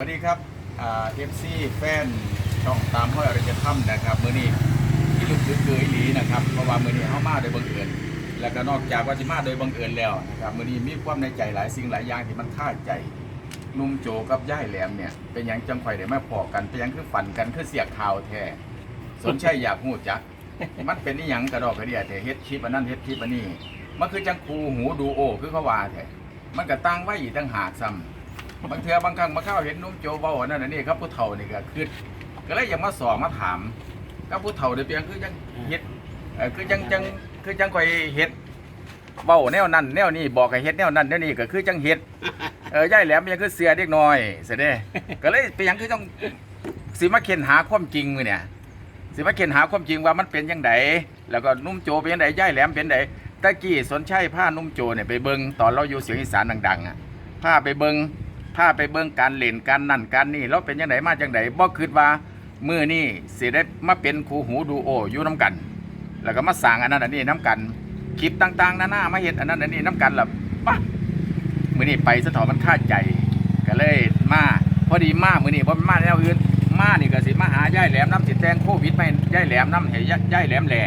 สวัสดีครับเอฟซีแฟนช่องตามห้อยอริยธรรมนะครับมื้อนี้ที่ลูกคือเกยหลีนะครับเพราะว่ามื้อนี้เฮามาโดยบังเอิญแล้วก็นอกจากว่าสิมาโดยบังเอิญแล้วนะครับมื้อนี้มีความในใจหลายสิ่งหลายอย่างที่มันคาใจลุงโจกับย่ายแหลมเนี่ยเป็นยังจังไฟได้มาพอกันเป็นยังคือฝันกันคือเสียข่าวแท้สนใจอยากฮู้จัก มันเป็นนิหยังกระดอกกระเดียแต่เฮ็ดคลิปอันนั้นเฮ็ดคลิปอันนี้มันคือจังคูหูดูโอคือเขาว่าแท้มันก็ตั้งไว้อีกตั้งหากซ้ำ บางเทือบางครั้งมาเข้าเห็นนุ่มโจเบาอันนั่นอันนี่ครับผู้เฒ่านี่ก็คือก็เลยอยากมาสอบมาถามก็ผู้เฒ่าเดี๋ยวเพียงคือจังเฮ็ดเอ่อคือจังจังคือจังคอยเฮ็ดเบาแนวนั้นแนวนี้บอกให้เฮ็ดแนวนั้นแนวนี้ก็คือจังเฮ็ดเออย่ายแหลมยังคือเสือเด็กน้อยเสยเด้ก็เลยไปหยังคือต้องสิมาเข็นหาความจริงมื้อเนี่ยสิมาเข็นหาความจริงว่ามันเป็นจังไดแล้วก็นุ่มโจเป็นจังไดย่ายแหลมเป็นไดตะกี้สนชัยผ้านุ่มโจเนี่ยไปเบิ่งตอนเราอยู่เสียงอีสานดังๆอะผ้าไปเบิ่ง ถ้าไปเบิ่งการเล่นการนั่นการนี่แล้วเป็นยังไงมาจังไดบ่คิดว่ามือนี่สิได้มาเป็นครูหูดูโออยู่น้กัน แล้วก็มาสร้างอันนั้นอันนี้น้กันคลิปต่างๆนานามาเฮ็ดอันนั้นอันนี้น้กันล่ะปะมือนี่ไปสะถอมันคาดใจก็เลยมาพอดีมามือนี่บ่แม่นมาแนวอื่นมานี่ก็สิมาหาย่ายแหลมน้ำสิแตงโควิดไม่ย่ายแหลมน้ำให้ย่าย่ายแหลมแหล่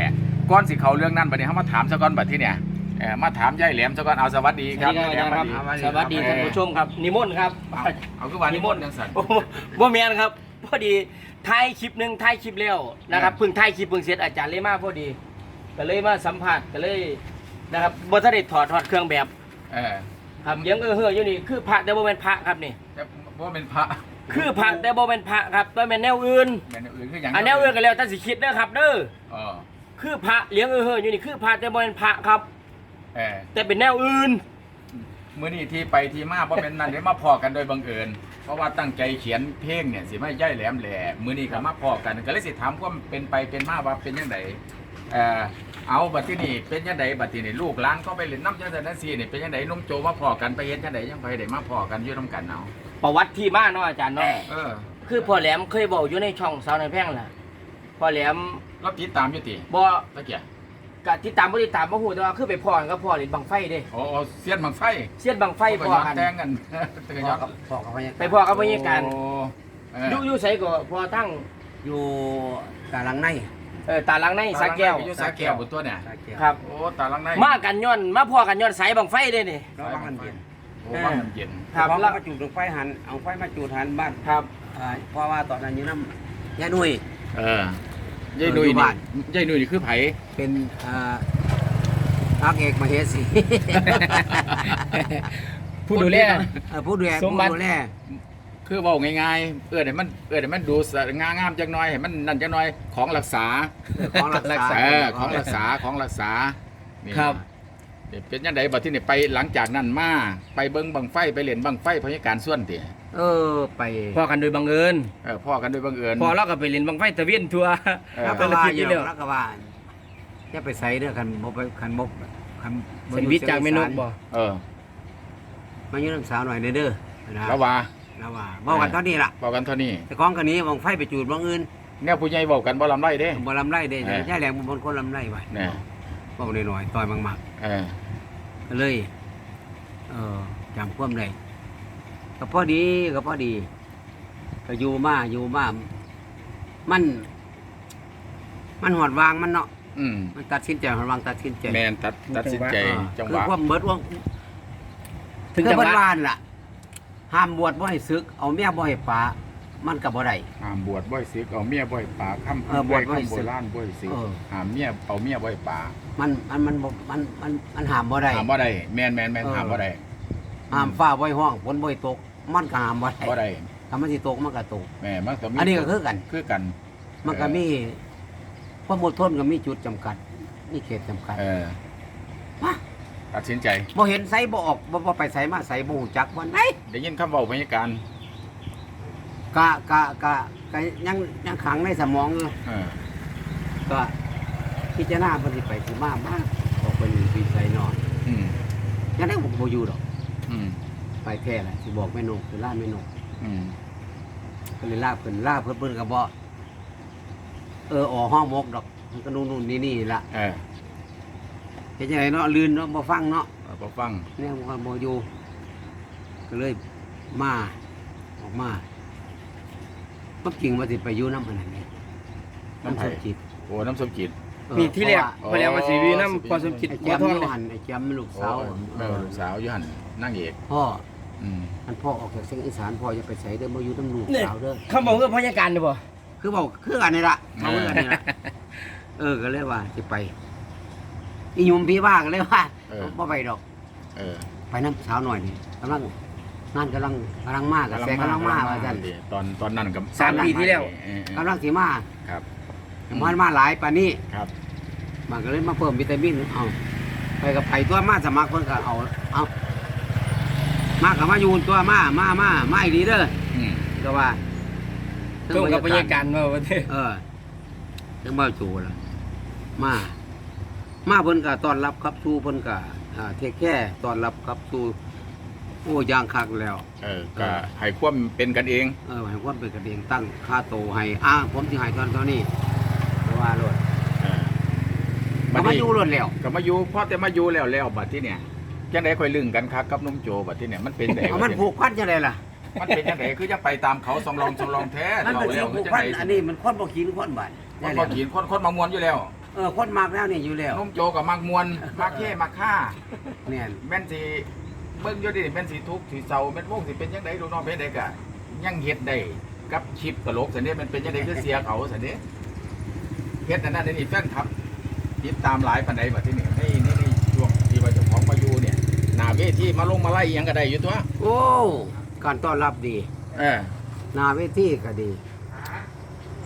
ก่อนสิเขาเรื่องนั้นบัดนี้เฮามาถามซะก่อนบัดที่เนี่ย เอ่อมาถามย่ายแหลมซะก่อนเอาสวัสดีครับสวัสดีครับย่ายแหลมสวัสดีท่านผู้ชมครับ นิมนต์ครับ เอาเอาคือว่านิมนต์จังซั่นโอ้โหบ่แมนครับ พอดีถ่ายคลิปหนึ่งถ่ายคลิปแล้วนะครับครับ เพิ่งถ่ายคลิปเพิ่งเสร็จอาจารย์เลยมาพอดี ก็เลยมาสัมผัสก็เลยนะครับบ่ทันได้ถอดถอดเครื่องแบบเออครับยังเออเฮ้ออยู่นี่คือพระแต่บ่แม่นพระครับนี่ แต่ว่าเป็นพระคือพระแต่บ่แม่นพระครับบ่แม่นแนวอื่นแม่นอื่นคืออย่างอันแนวอื่นก็แล้วแต่สิคิดเด้อครับเด้อ เออคือพระเลี้ยงเออเฮ้ออยู่นี่คือพระแต่บ่แม่นพระครับ เออแต่เป็นแนวอื่น มื้อนี้ที่ไปที่มาบ่เป็นนั่นเดี๋ยวมาพอกันโดยบังเอิญเพราะว่าตั้งใจเขียนเพลงเนี่ยสิไม่ย่ายแหลมแหล่มื้อนี้ก็มาพอกันก็เลยสิถามความเป็นไปเป็นมาว่าเป็นจังไดเออเอาบัดที่นี่เป็นจังไดบัดที่นี่ลูกหลานเขาไปเล่นน้ำจังไดนั่นสินี่เป็นจังไดนุ่มโจมาพอกันไปเฮ็ดจังไดยังไปได้มาพอกันอยู่นํกันเอาประวัติที่มาเนาะอาจารย์เนาะเออคือพ่อแหลมเคยบอกอยู่ในช่องสาวในอยแพร่งล่ะพ่อแหลมเราติดตามอยู่ติบ่ตะเกีย กะที่ตามบ่ติดตามบ่ฮู้แต่ว่าคือไปพ่อกันกับพ่อเล่นบังไฟเด้โอ้โอ้เสียนบังไฟเสียนบังไฟก็พ่อย้อนกันแต่งกันตะเกียย้อนพ่อกับพญาไปพ่อกับพญาการโอ้เออ อยู่อยู่ไสก็พ่อทั้งอยู่กาลังในเอ่อตาลังในสาแก้วอยู่สาแก้วบนตัวเนี่ยสาแก้วครับ โอ้ตาลังในมากันย้อนมาพ่อกันย้อนสายบังไฟเด้นี่แล้วว่างมันเย็นโอ้ว่างมันเย็น ครับเพราะแล้ว่าวมาจุดดวงไฟหันเอาไฟมาจุดหันบ้านครับ อ่าเพราะว่าตอนนั้นอยู่น้ำยายนุ่ยเออ ยายหนุ่ยอยู่นี่บ้านยายหนุ่ยนี่คือไผเป็นอ่าพักเอกมเหสีผู้ดูแลเอ่อผู้ดูแลสมบัติผู้ดูแลคือเว้าง่ายๆ เออให้มันเออให้มันดูสงางามจักหน่อยให้มันนั่นจักหน่อยของรักษาของรักษา เออของรักษาของรักษานี่ครับนี่เป็นยังไงบัดที่นี่ไปหลังจากนั้นมาไปเบิ่งบังไฟไปเล่นบังไฟพยาการส่วนติ เออไปพ่อกันโดยบังเอิญเออพ่อกันโดยบังเอิญพ่อเราก็ไปเล่นบังไฟตะเวียนทัวเออ แล้วแต่ก็ละว่าคลิปอนี่ยู่เด้อแล้วก็ว่าจะไปใส่เด้อคันบ่ไปคันบ่คันบ่เส้นวิทย์จากเมนูบ่เออมาอยู่น้ำสาวหน่อยเด้อเด้อนะแล้วว่าแล้วว่าบอกกันเท่านี้ล่ะบอกกันเท่านี้แต่ของกันนี้วางไฟไปจุดวางอื่นแนวผู้ใหญ่บอกกันบ่ลำไรเด้ บ่ลำไรเด้เออ ย่าแหลงบ่บนคนลำไรไว้เนี่ยบอกหน่อยๆต่อยมากเออๆก็เลยเออจำความได้ ก็พอดีก็พอดี ก็อยู่มาอยู่มามัน มันหอดวางมันเนาะอืมมันตัดสินใจหอดวางตัดสินใจแมนตัดตัดสินใจเออจังหคือวะความเบิดว่าถึงคือจังหเบิดวะวานล่ะ ห้ามบวชบ่ให้ซึก เอาเมียบ่ให้ปามันก็บ่ได้ห้ามบวชบ่อยซึกเอาเมียบ่อยป่าคำเออบวชบ่อยคำโบซึกราณบ่อยซึกเออห้ามเมียเอาเมียบ่อยป่ามันมันมันบ่มันมันมันห้ามบ่ได้ห้ามบ่ได้แมนแมนแมนเออห้ามบ่ได้ห้ามฟ้าบ่ให้ห้องฝนบ่ให้ตก มันก็ห้ามบ่ได้บ่ได้ถ้ามันสิตกมันก็ตกแม่มันก็มีอันนี้ก็คือกัน คือกัน มันก็มีความอดทนก็มีจุดจำกัดมีเขตจำกัดเออมาตัดสินใจ บ่เห็นไสบ่ออกบ่บ่ไปไสมาไสบ่ฮู้จักวันไหนได้ยินคำเว้าพยาการกะกะกะกะยังยังขังในสมองอยู่เออก็พิจารณาเพิ่นสิไปสิมามาออกไปนี่ปีไสนอนอืมยังได้บ่บ่อยู่ดอก อืม ไปแท้แหละสิบอกแม่นกสิล่าแม่นกอืมก็เลยลาเพิ่นลาเพิ่นเพิ่นก็บ่เออออกห้องมกดอกมันก็นู่นๆนี่ๆล่ะเออเฮ็ดจังไดเนาะลืนเนาะบ่ฟังเนาะเอาบ่ฟังเนี่ยมันก็บ่อยู่ก็เลยมาออกมามันจริงว่าสิไปอยู่น้ำมันนั่นนี่น้ำน้ำไผ่สมจิตโอ้น้ำส้มจิต เออนี่ที่แรกเพราะว่าพอแล้วมาสีวีน้ำพอสมคิดไอ้หัแจวมทองอยู่เนี่ยหันไอ้แจมลูกสาวแม่ลูกสาวอยูหันนั่งเอกพ่อ อืมอันพ่อออกจากเสียงอีสานพ่อจะไปใส่เด้อมาอยู่น้ำลูกเนี่ยสาวเด้อคำบอกคือพยาการเนี่ยบ่คือบอกคือกันนี่ละเอาคือกันนี่ละเออก็เลยว่าสิไปอีหยุ่มพี่ว่าก็เลยว่าบ่ไปดอก เออไปน้ำสาวหน่อยนี่กำลังงานกำลังกำลังมากกับแฟกำลังมากว่าจันดิตอนตอนนั้นกับสามปีที่แล้ว เออเออ กำลังสีมาครับ มันมาหลายปานนี้ครับ มันก็เลยมาเพิ่มวิตามินเอาไปกับไผ่ตัวมาสมัครเพิ่นก็เอาเอา มากับมาอยู่ตัวมามามามาอีกดีเด้ออืมก็ว่าตรงกับพยาการมาว่าเด้เออถึงมาจูละมา มาเพิ่นก็ต้อนรับครับสู่เพิ่นก็อ่าเทคแค่ต้อนรับครับสู่โอ้ยางคักแล้ว เออก็ให้ความเป็นกันเอง เออให้ความเป็นกระเดียงตั้งค่าโตให้อ้างผมสิให้ตอนเท่านี้เพราะว่าโลดเออก็มาอยู่โลดแล้ว ก็มาอยู่พอแต่มาอยู่แล้วแล้วบัดที่เนี่ย จังไดค่อยลึงกันคักกับนุ่มโจบัดที่เนี่ยมันเป็นไดเอามันผูกพันจังไดล่ะ มันเป็นจังไดคือจะไปตามเขาสำรองสำรองแท้มันเป็นเราสิ่แล้วงผูกจังพันไดอันนี้มันคนบ่กินคนบาดคนบ่กินคนคนมามวนอยู่แล้วเออคนมากแล้วนี่อยู่แล้วนุ่มโจกับมักมวนมักแค่มักฆ่าเนี่ยแม่นสิเบิ่งอยู่ดิแม่นสิทุกข์สิเศร้าแม่นวงสิเป็นจังไดดูน้องเป็นไดกะยังเฮ็ดได้กับคลิปตลกสันเด้มันเป็นจังไดคือเสียเขาสันเด้เฮ็ดอันนั้นอันนี้แฟนคลับติดตามหลายปานใดบัดที่นี่ในในใน เวทีมาลงมาไล่อิหยังก็ได้อยู่ตัวโอ้ การต้อนรับดีเออหนาเวทีก็ดี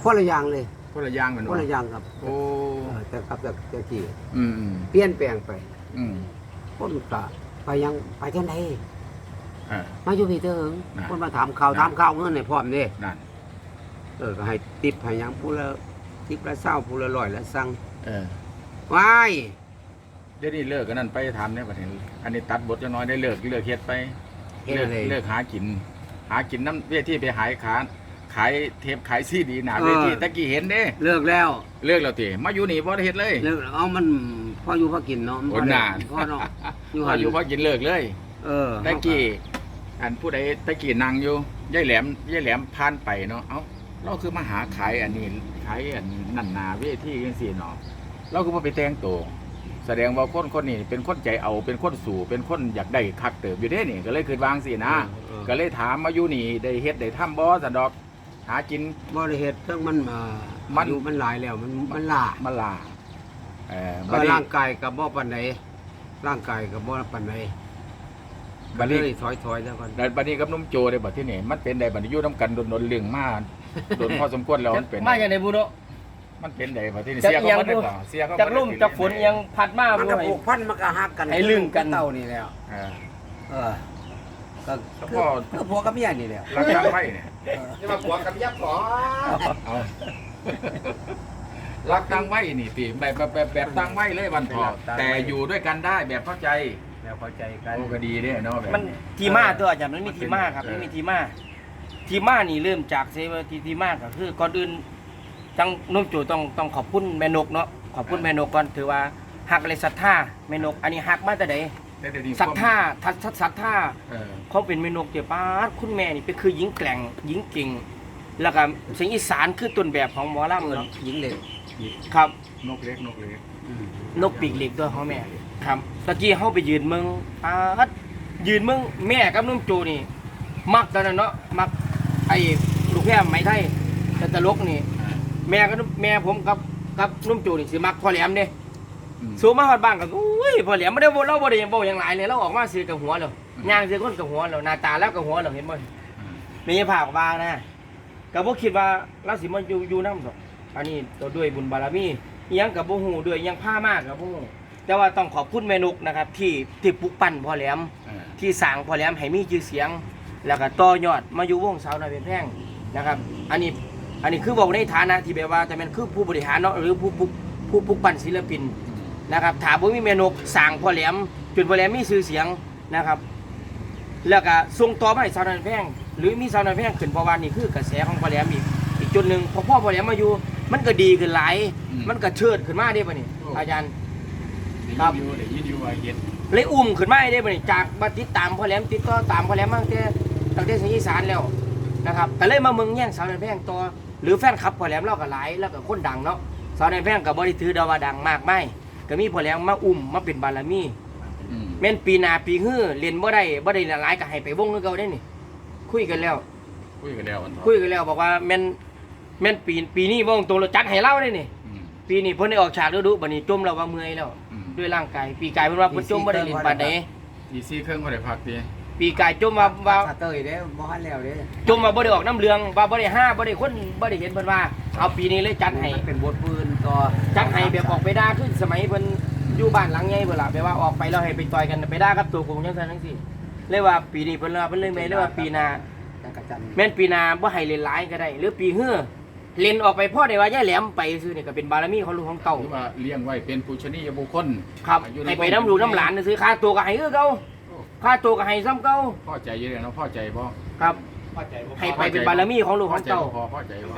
คนละอย่างเลยคนละอย่างแม่นคนบ่ละอย่างครับโอ้เออแต่กับแต่แต่กี้อืมอืมเปลี่ยนแปลงไปอืมคนก็ไปยังไปจังไดเออ มาอยู่พี่เถิงน่ะคนมาถามข่าวน่ะถามข่าวเงินให้พร้อมเด้นั่นเออก็ให้ติปให้หยังผู้ละติปละเศร้าผู้ละร้อยละสั่งเออว้าย เดี๋ยวนี้เลิกกันนั่นไปทำเนี่ยบัดนี้อันนี้ตัดบทจะน้อยได้เลิกเลิกเฮ็ดไปเฮ็ดเลิกอะไรเลิกหากิน หากินน้ำเวทีไปหายขาขายเทปขายซีดีหนาเออเวทีตะกี้เห็นเด้เลิกแล้ว เลิกแล้วติมาอยู่นี่บ่ได้เฮ็ดเลยเลิกเอามันพออยู่พอกินเนาะมัโอ้บ่ได้น่าพอเนาะอยู่พหัอนอยู่พอกินเลิกเลย เออตะกี้อันผู้ใดตะกี้นั่งอยู่ยายแหลมยายแหลมผ่านไปเนาะเอ้าเราคือมาหาขายอันนี้ขายอันนั่นนาเวทีจังซี่เนาะเราคือบ่ไปแต่งตัว แสดงว่าคนคนนี้เป็นคนใจเอาเป็นคนสู่เป็นคนอยากได้คักเติบอยู่เด้นี่ก็เลยคือวางสินะ เออ ก็เลยถามมาอยู่นี่ได้เฮ็ดได้ทำบ่สันดอก หากิน บ่ได้เฮ็ดเรื่องมันเอ่อมัน อายู่มันหลายแล้วมันมันลามาลาเอ่อเอบัดอนี้ ร่างกายก็บ่ปานใดร่างกายก็บ่ปานใดบัก็ดเลนี้ ยถอยๆแล้วก่อนแล้วบัดนี้กับนุ่มโจได้บัดที่นี่มันเป็นได้บัดนี้อยู่นํกันโดนๆเรื่องมาโดนพอสมควรแล้วมันเป็นมาอย่างในบุโน มันเป็นได้บัดที่นี่จากเสียอิหยังก็บ่ได้บุบ่เสียก็บ่จากได้ลุ่มจากฝนอิหยังพัดมามันบุก็ให้ ผูกพันมันก็ฮักกันให้ลึงกัน เต้านี่แล้ว เออ เออ ก็เฉคือพาะคือผัวกับเมียนี่แหละรักษาไว้เนี่ยจะมาผัวกับยักษ์ขอเอารักตั้งไว้นี่ติแบบแบบแบบแบบตั้งไว้เลยวันพอแต่อยู่ด้วยกันได้แบบเข้าใจแล้วเข้าใจกันโอ้ก็ดีเด้เนาะแบบมันทีมาตัวอาจารย์มันมีทีมาครับมันมีทีมาทีมานี่เริ่มจากเซเวอร์ทีทีมาก็คือก่อนอื่น จังนุ่มโจต้องต้องขอบคุณแม่นกเนาะขอบคุณแม่นกก่อนถือว่าหักอะไรศรัทธาแม่นก อันนี้หักมาแต่ใดแต่เดี๋ยวนี้ศรัทธาทัศศรัทธาเออเขาเป็นแม่นกเจ้าป้าดคุณแม่นี่เป็นคือหญิงแกร่งหญิงเก่ง แล้วก็เสียงอีสานคือต้นแบบของหมอลำเนาะหญิงเหล็กครับ นกเล็กนกเล็กอืมนกปีกเหล็กด้วยของแม่ ครับตะกี้เฮาไปยืนเมืองปาดยืนเมืองแม่กับนุ่มโจนี่ มักตอนนั้นเนาะมักไอ้ลูกแพร่ไหมไทยแต่ตลกนี่ แม่กับนุ่มแม่ผมกับกับนุ่มโจนี่สิมักพ่อแหลมเด้อืม สูงมาฮอดบ้านก็อุ้ยพ่อแหลมไม่ได้บ่เราบ่ได้หยังบ่อย่างหลายเลยเราออกมาซื้อกับหัวแล้วอืม ย่างซื้อคนกับหัวแล้วหน้าตาแล้วกับหัวแล้วเห็นบ่อืมมีภาคบางนะก็บ่คิดว่าเราสิมาอยู่อยู่นำดอกอันนี้ก็ด้วยบุญบารมีอิหยังกับบ่ฮู้ด้วยอิหยังผ้ามากกับบ่ฮู้แต่ว่าต้องขอบคุณแม่นุกนะครับ ที่ที่ปลุกปั้นพ่อแหลม เออที่สร้างพ่อแหลมให้มีชื่อเสียง แล้วก็ต่อยอดมาอยู่วงสาวน้อยเป็นแพงนะครับ อันนี้ อันนี้คือบอกในฐานะที่แบบว่า แต่มันคือผู้บริหารเนาะหรือผู้ผู้ผู้ปลุกปั้นศิลปินนะครับถามว่ามีแม่นกสร้างพ่อแหลมจนพ่อแหลมมีชื่อเสียงนะครับ แล้วก็ส่งต่อมาให้สาวน้อยเป็นแพงหรือมีสาวน้อยเป็นแพงขึ้นเพราะว่านี่คือกระแสของพ่อแหลมอีกอีกจุดหนึ่งพอพ่อพ่อแหลมมาอยู่ มันก็ดีขึ้นหลายมันก็เชิดขึ้นมาได้ป่ะนี่อาจารย์ครับได้ยินอยู่ได้ยินอยู่ว่าเฮ็ดเลยอุ้มขึ้นมาได้บ่นี่จากบัติดตามพ่อแหลมติดต่อตามพ่อแหลมมาตั้งแต่ตั้งแต่เสียงอีสานแล้วนะครับก็เลยมาเมืองแย่งสาวในแพงต่อ หรือแฟนคลับพอแหลมเราก็หลายแล้วก็คนดังเนาะสาวในแพงกับบริถือดาว่าดังมากไม่ก็มีพอแหลมมาอุ้มมาเป็นบารมีอืมแม่นปีหนาปีฮื้อเรียนบ่ได้บ่ได้หลายก็ให้ไปวงคือเก่าได้นี่ คุยกันแล้ว คุยกันแล้วอันเถอะคุยกันแล้วบอกว่าแม่นแม่นปีปีนี้วงตรงเราจัดให้เล่าได้นี่อืมปีนี้เพิ่นได้ออกฉากฤดูบัดนี้จมแล้วว่าเมื่อยแล้ว อืมด้วยร่างกายปีกายเพิ่นว่าเพิ่นจมบ่ได้เล่นปานใด อีซี่เครื่องก็ได้พักดี ปีกายจมว่าว่าสเตยเด้บ่ทันแล้วเด้จมว่าบ่ได้ออกน้ำเรืองว่าบ่ได้ห้าบ่ได้คนบ่ได้เห็นเพิ่นว่า เอาปีนี้เลยจัดให้มันเป็นบทปืนต่อจัดให้แบบออกไปด่าคือสมัยเพิ่นอยู่บ้านหลังใหญ่เพิ่นล่ะแบบว่าออกไปแล้วให้ไปต่อยกันไปด่ากับตัวกงจังซั่นจังซี่เลยว่าปีนี้เพิ่นว่าเพิ่นเลยแม่เลยว่าปีหน้าจักรจันทร์แม่นปีหนาบ่ให้เล่นหลายก็ได้ หรือปีเฮือเล่นออกไปพ่อได้ว่าย่าแหลมไปซื้อนี่ก็เป็นบารมีของลูกของเต่าหรือว่าเลี้ยงไว้เป็นปูชนียบุคคลครับอยู่ให้ไปน้ำลูกน้ำหลานซื้อค่าตัวก็ให้คือเก่าโอ้ ค่าตัวก็ให้ซ้ำเก่าพ่อใจเยอะเนาะพ่อใจบ่ครับพ่อใจบ่ให้ไปเป็นบารมีของลูกของเต่าพ่อพ่อใจบ่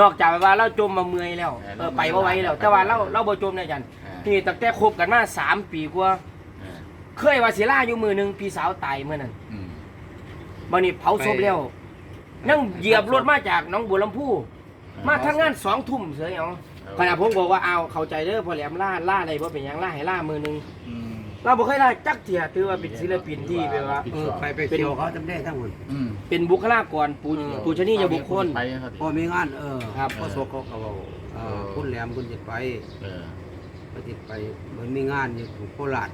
นอกจากว่าเราจมมาเมื่อยแล้วเออไปบ่ไหวแล้ว แต่ว่าเราเราบ่จมเนี่ยจันนี่ตั้งแต่คบกันมาสามปีกว่าเออเคยว่าสิลาอยู่มือหนึงพี่สาวตายเมื่อนั้นอืมบัดนี้เผาศพแล้ว นั่งเหยียบรถมาจากหน้องบัวลำพูมาทำงานสองทุ่มเสียเอาขณะผมบอกว่าเอาเข้าใจเด้อพอแหลมล่าล่าอะไรบ่เป็นหยังล่าให้ล่ามือหนึง อืม เราบ่เคยล่าจักเทียถือว่าเป็นศิลปินที่แบบว่าปิดเอช่อองไปไปเที่ยวเขาจำได้ทั้งหมดอืมเป็นบุคลากรปูปูชนียบุคคล ไปครับ พอมีงานเออครับพ่อโซเขาก็บอกเออ คุณแหลมคุณจะไปเออก็จะไปเหมือนมีงานอยู่โคราช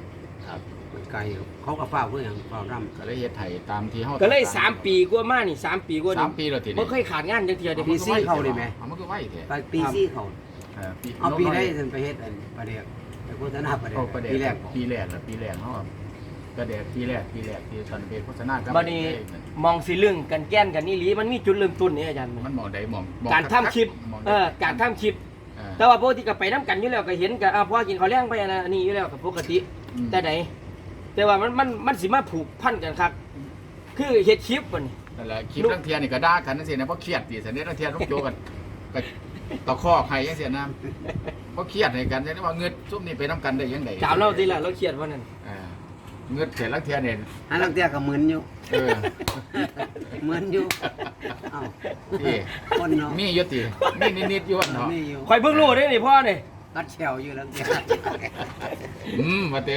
ครับมันไกลเขาก็เฝ้าเพื่ออย่างเฝ้าร่ำ ก็เลยเฮ็ดไถตามที่เฮาก็เลยสามปีกว่ามานี่สามปีกว่าสานี่มปีแล้วทีบ่นี้เคยขาดงานจักเทียเด้อปีซี่เข้าเลยไหม เอามันก็ไหวแท้ไปปีซี่เขา เออปีเอาปีได้ฉันไปเฮ็ดอันประเดี๋ยวไป โฆษณาประเดี๋ยเอาวประเดี๋ยวปีแรกปีแรกน่ะปีแรกเฮาอะก็เดี๋ยวปีแรกปีแรกที่ตอนเป็นโฆษณากับบัดนี้ มองสิลึงกันแก้นกันนี่หลีมันมีจุดเริ่มต้นนี่อาจารย์มันมองใดมองมองการทำคลิปมองเอได้อการทำคลิปเออแต่ว่าปกติก็ไปน้ำกันอยู่แล้วก็เห็นก็อ่าพอกินข้าวแรงไปอันนั้นอันนี้อยู่แล้วก็ปกติ อืม แต่ไหนแต่ว่ามันมันมันสิมาผูกพันกันครับ คือเฮ็ดคลิปมันนั่นแหละคลิปทั้งเทียนี่ก็ด่ากันนั่นสินะเพราะเครียดติสันนี้ทั้งเทียต้องโจกันก็ตะคอกใครจังซี่นะ เพราะเครียดให้กันจังว่าเงินซุ่มนี่ไปนํกันได้ยังไงถามเราสิล่ะเราเครียดว่านั่นอ่าเงินเสร็จแล้วเทียเนี่ยอันลังเตี้ยก็เหมือนอยู่เออเหมือนอยู่เอ้าที่คนเนาะมีอยู่ติมีนิดๆอยู่ว่าเนาะมีอยู่คอยเพิ่งรู้ได้นี่พ่อนี่กัดแชวอยู่ลังเตี้ยอืมว่าแต่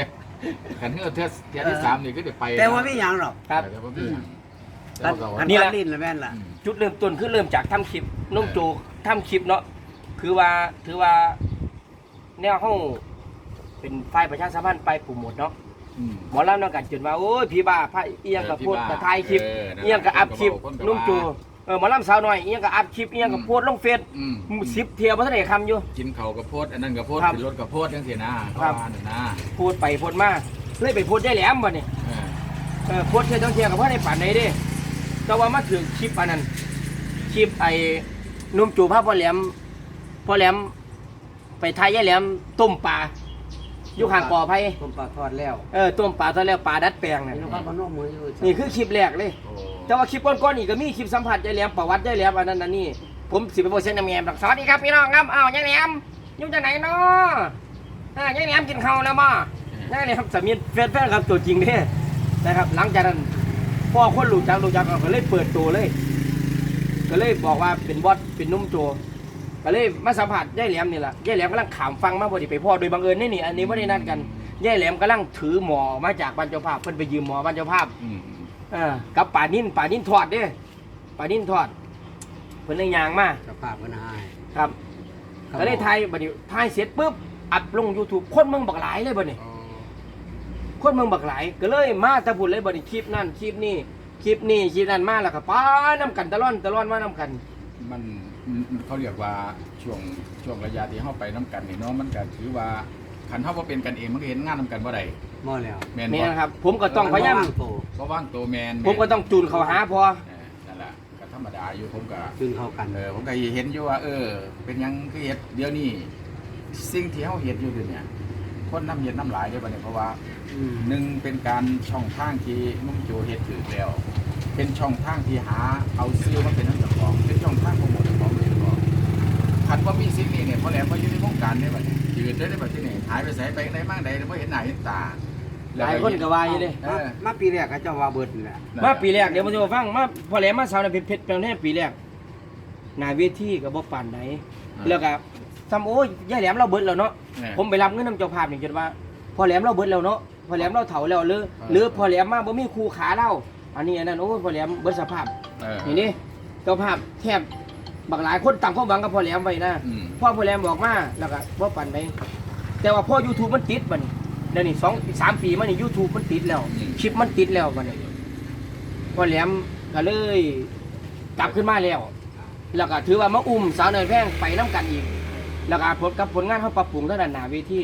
กันเฮือเทื่อเทียที่สามนี่ก็ได้ไป แต่ว่าไม่หยังหรอกครับแต่ว่ามีหยังแต่กัดว่าก็กัว่าดนี่แหละลิ้นละแม่นล่ะอืมจุดเริ่มต้นคือเริ่มจากทำคลิปน้องโจทำคลิปเนาะคือว่าถือว่า แนวเฮาเป็นฝ่ายประชาสัมพันธ์ไปโปรโมทเนาะอืม หมอลำนำกันจนว่าโอ้ยพี่บ้าพระเอียงกับเออโพดพี่บ้ากับถ่ายคลิปเออนั่นแหละเอียงกับอัพคลิปคนก็ว่านุ่งจูเออหมอลำสาวน้อยเอียงกับอัพคลิปเอียงกับโพดลงเฟซอืมสิบเทียบ่ทันได้คำอยู่ กินเขาวกับโพดอันนั้นกับโพดครับขึ้นรถกับโพดจังซี่นะครัเขาบว่านั่นนะโพดไปโพดมาเลยไปโพดได้แหลมบ่นี่เออเออโพดเทียต้องเทียกับพ่อในป่านไหนเด้แต่ว่ามาถึงคลิปอันนั้นคลิปไอ้นุ่มจูภาพพ่อแหลมพ่อแหลมไป ทายยายแหลมต้มปลาอยู่ข้างกอไผ่ผมปลาทอดแล้วเออต้มปลาตอนแรกปลาดัดแปลงน่ะนี่ลูกค้าพนมมืออยู่นี่คือคลิปแรกเลยโอ้แต่ว่าคลิปก้อนๆอีกก็มีคลิปสัมผัสยายแหลมประวัติยายแหลมอันนั้นอันนี้ผมสิไปโพสต์เส้นน้ำแงมสวัสดีครับพี่น้องครับอ้าวยายแหลมอยู่จากไหนเนาะอ่ายายแหลมกินข้าวแล้วบ่ยายแหลมสามีแฟนๆครับตัวจริงเด้นะครับหลังจากนั้นพ่อคนรู้จักรู้จักก็เลยเปิดตัวเลย ก็เลยบอกว่าเป็นบอสเป็นนุ่มโจ ก็เลยมาสัมผัสยายแหลมนี่แหละยายแหลมกำลังขามฟังมาพอดีไปพ่อโดยบังเอิญนี่นี่อันนี้ไม่ได้นัดกันยายแหลมกำลังถือหมอมาจากบ้านเจ้าภาพเพิ่นไปยืมหมอบ้านเจ้าภาพอืมอืมเออกับป่านิ่นป่านิ่นทอดเด้ป่านิ่นทอดเพิ่นเลยยางมาสภาพมันหายครับก็เลยถ่ายบัดนี้ถ่ายเสร็จปุ๊บอัดลง YouTube คนเมืองบักหลายเลยบัดนี้โอ้คนเมืองบักหลายก็เลยมาแตะพุ่นเลยบัดนี้คลิปนั่นคลิปนี้คลิปนี้คลิปนั้นมาแล้วก็ป้าน้ำกันตะล่อนตะล่อนมาน้ำกัน มันมันมันเขาเรียกว่าช่วงช่วงระยะที่เฮาไปน้ำกันนี่เนาะมันก็ถือว่าคันเฮาบ่เป็นกันเองมันก็เห็นงานนํกันบ่ได้หม้อแล้วแม่นนี่บ่นะครับ ผมก็ต้องพยายามว่งโตบ่ว่างตัวแมนผมก็ต้องจูนเขาหาพอเออนั่นแหละก็ธรรมดาอยู่ผมก็ขึ้นเข้ากันเออผมก็เห็นอยู่ว่า เออ เป็นหยังคือเฮ็ดเดี๋ยวนี้สิ่งที่เฮาเฮ็ดอยู่เดี๋ยวนี้คนน้ำเฮ็ดน้ำหลายเด้อบัดนี้เพราะว่า มหนึ่งเป็นการช่องทางที่นุ่มโจเฮ็ดถือแล้ว เป็นช่องทางที่หาเอาซื้อมาเป็นน้ำเจ้าของเป็น คันว่ามีสิ่งนี้เนี่ยพอแหลมพออยู่ในวงการเนี่ยบัดนี้ยืนได้ได้บัดที่นี่หายไปไสไปไหนบ้างใดบ่เห็นหน้าเห็นตาหลายคนก็ว่าอยู่เด้เอมาอมาปีแรกก็เจ้าว่าเบิดนี่แหละมาปีแรกเดี๋ยวมาจะฟังมาพอแหลมมาสาวในเพชรเพชรเป็นแค่ปีแรกหนาเวทีก็บ่ปานไหนแล้วก็ซ้ำโอ้ยยายแหลมเราเบิดแล้วเนาะเนี่ยผมไปรับเงินนำเจ้าภาพนี่จนว่า พอแหลมเราเบิดแล้วเนาะพอแหลมเราเฒ่าแล้วหรือเออหรือพอแหลมมาบ่มีครูขาเราอันนี้อันนั้นโอ้ยพอแหลมเบิดสภาพเออนี่นี่เจ้าภาพแทบ บักหลายคนตั้งความหวังกับพอแหลมไว้นะอืม พ่อพอแหลมบอกมาแล้วก็บ่ปานไหนแต่ว่าพ่อ YouTube มันติดบัดนี้เดี๋ยวนี้สองสามปีมานี่ YouTube มันติดแล้วอืมคลิปมันติดแล้วบัดนี้พอแหลมก็เลยกลับขึ้นมาแล้ว แล้วก็ถือว่ามาอุ้มสาวเนยแพงไปน้ำกันอีก แล้วก็ผลกับผลงานเขาปรับปรุงเท่านั้นหนาเวที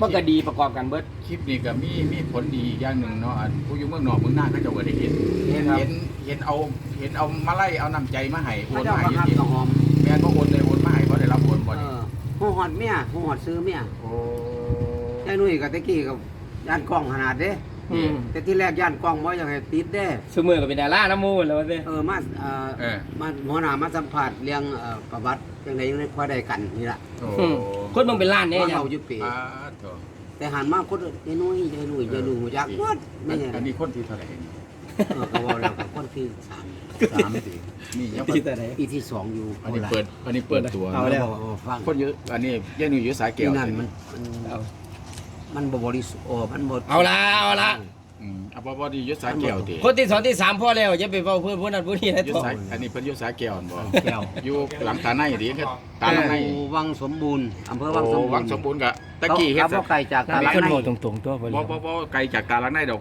มันก็ดีประกอบกันเบิด คลิปนี้ก็มีมีผลดีอย่างหนึ่งเนาะอันผู้อยู่เมืองนอกเมืองหน้าก็จะว่าได้เห็นเห็นครับ เห็นเห็นเอาเห็นเอามาไล่เอาน้ำใจมาให้โอพระนเจ้ามาให้ประอคัยู่บที่กระหอมแม่นบ่โอนเลยโอนมาให้บ่ได้รับโอนบ่เอนี่อหูหอดเมียหูหอดซื้อเมียโอ้ยายนุ่ยกับตะกี้กับย่านกล้องขนาดเด้ อืม แต่ที่แรกย่านกล้องบ่อยากให้ติดเด้สมือก็เป็นดาราน้ำมูลแล้วว่าสิเออมาเอ่อเออ มาหัวหน้ามาสัมผัสเรื่องเอ่อประวัติจังไดยังได้พอได้กันนี่ล่ะโอ้อืมคนมึงเป็นล้านเนี่ยว่ายังเราอยู่ปีอ่าโถแต่หันมาคนยายนุ่ยยายนุ่ยยายนุ่ยหูจักหมดไม่ใช่อันนี้คนที่เท่าไหร่เออก็บอกแล้วกับคนที่สามสามสี่นี่ยังที่แต่ไหนปีที่สองอยู่อันนี้เปิดอันนี้เปิดตัว เอาแล้วเออฟังคนเยอะอันนี้ยังอยู่อยู่สายเกี่ที่ยวนั่นมันมันเอา มันบ่บริสุทธิ์โอ้มันบ่เอาละเอาละอืมเอาบ่บ่ดีอยู่สายเกี่ยวติคนที่สองที่สามพ่อแล้วอย่าไปเฝ้าเพื่อนผู้นั้นผู้นี้นะอยู่ต่อสายอันนี้เพิ่นอยู่สายเกี่ยวบ่แก้วอยู่หลังตาในดิคือตาหลังในอยู่วังสมบูรณ์อำเภอวังสมโอ้บูรณ์วังสมบูรณ์กะตะกี้เฮ็ดเขาบ่ไกลจากตลาดคนในโง่ตรงๆตัวพอบ่แล้วบ่บ่ไกลจากตาหลังในดอก